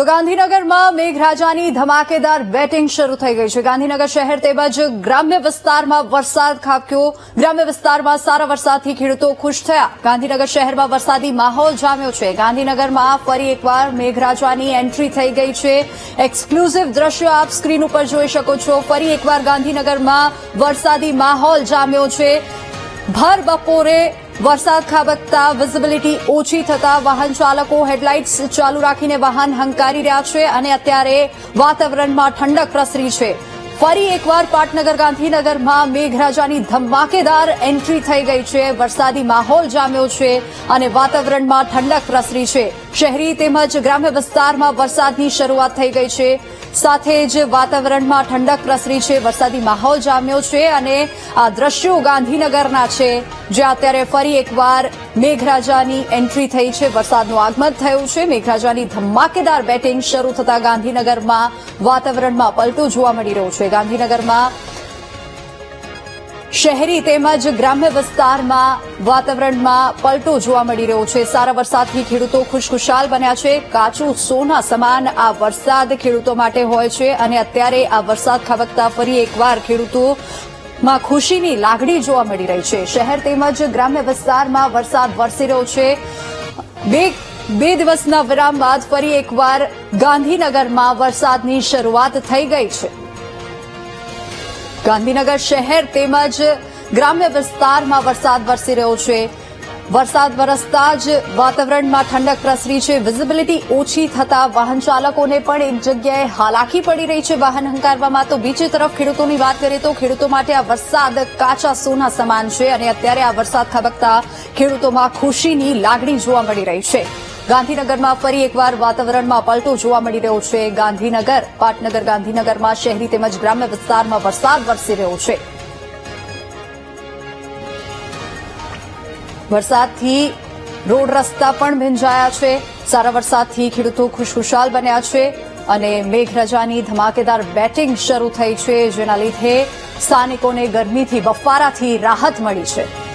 તો ગાંધીનગરમાં મેઘરાજાની ધમાકેદાર બેટિંગ શરૂ થઈ ગઈ છે. ગાંધીનગર શહેર તેમજ ગ્રામ્ય વિસ્તારમાં વરસાદ ખાબક્યો. ગ્રામ્ય વિસ્તારમાં સારા વરસાદથી ખેડૂતો ખુશ થયા. ગાંધીનગર શહેરમાં વરસાદી માહોલ જામ્યો છે. ગાંધીનગરમાં ફરી એકવાર મેઘરાજાની એન્ટ્રી થઈ ગઈ છે. એક્સક્લુઝિવ દ્રશ્યો આપ સ્ક્રીન ઉપર જોઈ શકો છો. ફરી એકવાર ગાંધીનગરમાં વરસાદી માહોલ જામ્યો છે. ભર બપોરે વરસાદ ખાબકતા વિઝિબિલિટી ઓછી થતા વાહન ચાલકો હેડલાઇટ્સ ચાલુ રાખીને વાહન હંકારી રહ્યા છે અને અત્યારે વાતાવરણમાં ઠંડક પ્રસરી છે. ફરી એકવાર પાટનગર ગાંધીનગરમાં મેઘરાજાની ધમાકેદાર એન્ટ્રી થઈ ગઈ છે. વરસાદી માહોલ જામ્યો છે અને વાતાવરણમાં ઠંડક પ્રસરી છે. શહેરી તેમજ ગ્રામ્ય વિસ્તારમાં વરસાદની શરૂઆત થઈ ગઈ છે. સાથે જ વાતાવરણમાં ઠંડક પ્રસરી છે. વરસાદી માહોલ જામ્યો છે અને આ દ્રશ્યો ગાંધીનગરના છે, જ્યાં અત્યારે ફરી એકવાર મેઘરાજાની એન્ટ્રી થઈ છે. વરસાદનું આગમન થયું છે. મેઘરાજાની ધમાકેદાર બેટિંગ શરૂ થતા ગાંધીનગરમાં વાતાવરણમાં પલટો જોવા મળી રહ્યો છે. ગાંધીનગરમાં શહેરી તેમજ ગ્રામ્ય વિસ્તારમાં વાતાવરણમાં પલટો જોવા મળી રહ્યો છે. સારા વરસાદથી ખેડૂતો ખુશખુશાલ બન્યા છે. કાચું સોના સમાન આ વરસાદ ખેડૂતો માટે હોય છે અને અત્યારે આ વરસાદ ખાબકતા ફરી એકવાર ખેડૂતો માં ખુશીની લાગણી જોવા મળી રહી છે. શહેર તેમજ ગ્રામ્ય વિસ્તારમાં વરસાદ વરસી રહ્યો છે. બે બે દિવસના વિરામ બાદ ફરી એકવાર ગાંધીનગરમાં વરસાદની શરૂઆત થઈ ગઈ છે. ગાંધીનગર શહેર તેમજ ગ્રામ્ય વિસ્તારમાં વરસાદ વરસી રહ્યો છે. વરસાદ વરસતા જ વાતાવરણમાં ઠંડક પ્રસરી છે. વિઝિબિલિટી ઓછી થતા વાહન ચાલકોને પણ એક જગ્યાએ હાલાકી પડી રહી છે વાહન હંકારવામાં. તો બીજી તરફ ખેડૂતોની વાત કરીએ તો ખેડૂતો માટે આ વરસાદ કાચા સોના સમાન છે અને અત્યારે આ વરસાદ ખાબકતા ખેડૂતોમાં ખુશીની લાગણી જોવા મળી રહી છે. ગાંધીનગરમાં ફરી એકવાર વાતાવરણમાં પલટો જોવા મળી રહ્યો છે. ગાંધીનગર, પાટનગર, ગાંધીનગરમાં શહેરી તેમજ ગ્રામ્ય વિસ્તારમાં વરસાદ વરસી રહ્યો છે. વરસાદથી રોડ રસ્તા પણ ભીંજાયા છે. સારા વરસાદથી ખેડૂતો ખુશખુશાલ બન્યા છે અને મેઘરાજાની ધમાકેદાર બેટિંગ શરૂ થઈ છે. જેના લીધે સ્થાનિકોને ગરમીથી બફારાથી રાહત મળી છે.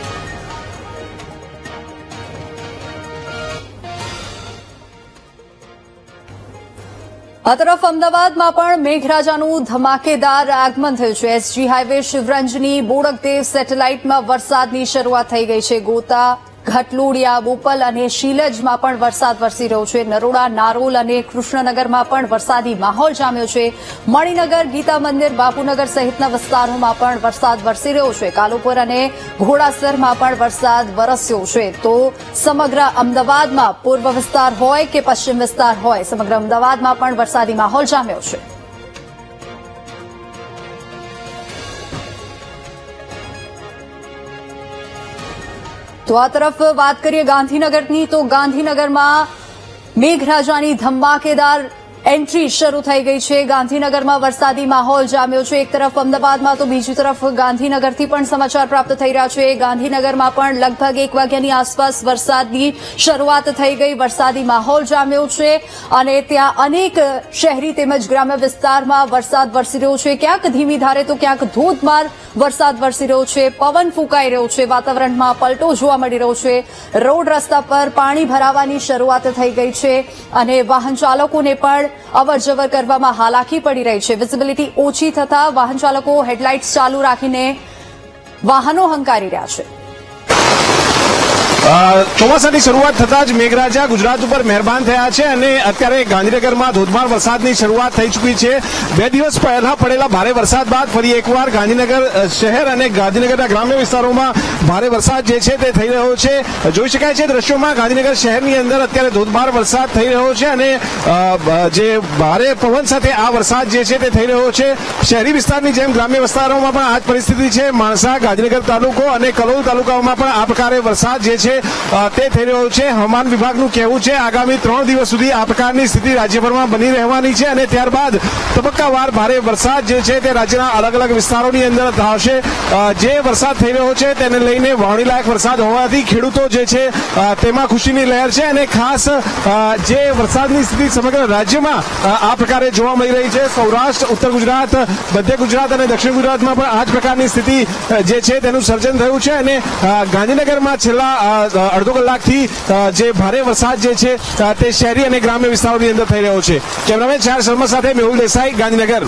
આ તરફ અમદાવાદમાં પણ મેઘરાજાનું ધમાકેદાર આગમન થયું છે. એસજી હાઈવે શિવરંજની બોડકદેવ સેટેલાઇટમાં વરસાદની શરૂઆત થઈ ગઈ છે. ગોતા ઘટલોડિયા, બોપલ અને શીલજમાં પણ વરસાદ વરસી રહ્યો છે. નરોડા, નારોલ અને કૃષ્ણનગરમાં પણ વરસાદી માહોલ જામ્યો છે. મણિનગર ગીતા મંદિર બાપુનગર સહિતના વિસ્તારોમાં પણ વરસાદ વરસી રહ્યો છે. કાલુપુર અને ઘોડાસરમાં પણ વરસાદ વરસ્યો છે. તો સમગ્ર અમદાવાદમાં પૂર્વ વિસ્તાર હોય કે પશ્ચિમ વિસ્તાર હોય, સમગ્ર અમદાવાદમાં પણ વરસાદી માહોલ જામ્યો છે. તો આ તરફ વાત કરીએ ગાંધીનગરની. તો ગાંધીનગરમાં મેઘરાજાની ધમાકેદાર એન્ટ્રી શરૂ થઈ ગઈ છે. ગાંધીનગરમાં વરસાદી માહોલ જામ્યો છે. એક તરફ અમદાવાદમાં તો બીજી તરફ ગાંધીનગરથી પણ સમાચાર પ્રાપ્ત થઈ રહ્યા છે. ગાંધીનગરમાં પણ લગભગ એક વાગ્યાની આસપાસ વરસાદની શરૂઆત થઈ ગઈ. વરસાદી માહોલ જામ્યો છે અને ત્યાં અનેક શહેરી તેમજ ગ્રામ્ય વિસ્તારમાં વરસાદ વરસી રહ્યો છે. ક્યાંક ધીમી ધારે તો ક્યાંક ધોધમાર વરસાદ વરસી રહ્યો છે. પવન ફૂંકાઈ રહ્યો છે. વાતાવરણમાં પલટો જોવા મળી રહ્યો છે. રોડ રસ્તા પર પાણી ભરાવાની શરૂઆત થઈ ગઈ છે અને વાહન ચાલકોને પણ અવર જવર કરવામાં હાલાકી પડી રહી છે. વિઝિબિલિટી ઓછી થતા વાહન ચાલકો હેડલાઇટ્સ ચાલુ રાખીને વાહનો હંકારી રહ્યા છે. ચોમાસાની શરૂઆત થતા જ મેઘરાજા ગુજરાત ઉપર મહેરબાન થયા છે અને અત્યારે ગાંધીનગરમાં ધોધમાર વરસાદની શરૂઆત થઈ ચૂકી છે. બે દિવસ પહેલા પડેલા ભારે વરસાદ બાદ ફરી એકવાર ગાંધીનગર શહેર અને ગાંધીનગરના ગ્રામ્ય વિસ્તારોમાં ભારે વરસાદ જે છે તે થઈ રહ્યો છે. જોઈ શકાય છે દ્રશ્યોમાં ગાંધીનગર શહેરની અંદર અત્યારે ધોધમાર વરસાદ થઈ રહ્યો છે અને જે ભારે પવન સાથે આ વરસાદ જે છે તે થઈ રહ્યો છે. શહેરી વિસ્તારની જેમ ગ્રામ્ય વિસ્તારોમાં પણ આ જ પરિસ્થિતિ છે. માણસા, ગાંધીનગર તાલુકો અને કલોલ તાલુકાઓમાં પણ આ પ્રકારે વરસાદ જે છે તે થઈ રહ્યો છે. હવામાન વિભાગનું કહેવું છે, આગામી ત્રણ દિવસ સુધી આ પ્રકારની સ્થિતિ રાજ્યભરમાં બની રહેવાની છે અને ત્યારબાદ તબક્કાવાર ભારે વરસાદ જે છે તે રાજ્યના અલગ અલગ વિસ્તારોની અંદર થશે. જે વરસાદ થઈ રહ્યો છે તેને લઈને વાવણી લાયક વરસાદ હોવાથી ખેડૂતો જે છે તેમાં ખુશીની લહેર છે અને ખાસ જે વરસાદની સ્થિતિ સમગ્ર રાજ્યમાં આ પ્રકારે જોવા મળી રહી છે. સૌરાષ્ટ્ર, ઉત્તર ગુજરાત, મધ્ય ગુજરાત અને દક્ષિણ ગુજરાતમાં પણ આ જ પ્રકારની સ્થિતિ જે છે તેનું સર્જન થયું છે અને ગાંધીનગરમાં છેલ્લા અડધો કલાકથી જે ભારે વરસાદ જે છે તે શહેરી અને ગ્રામ્ય વિસ્તારોની અંદર થઈ રહ્યો છે. કેમેરામેન ચાર શર્મા સાથે મેહુલ દેસાઈ, ગાંધીનગર.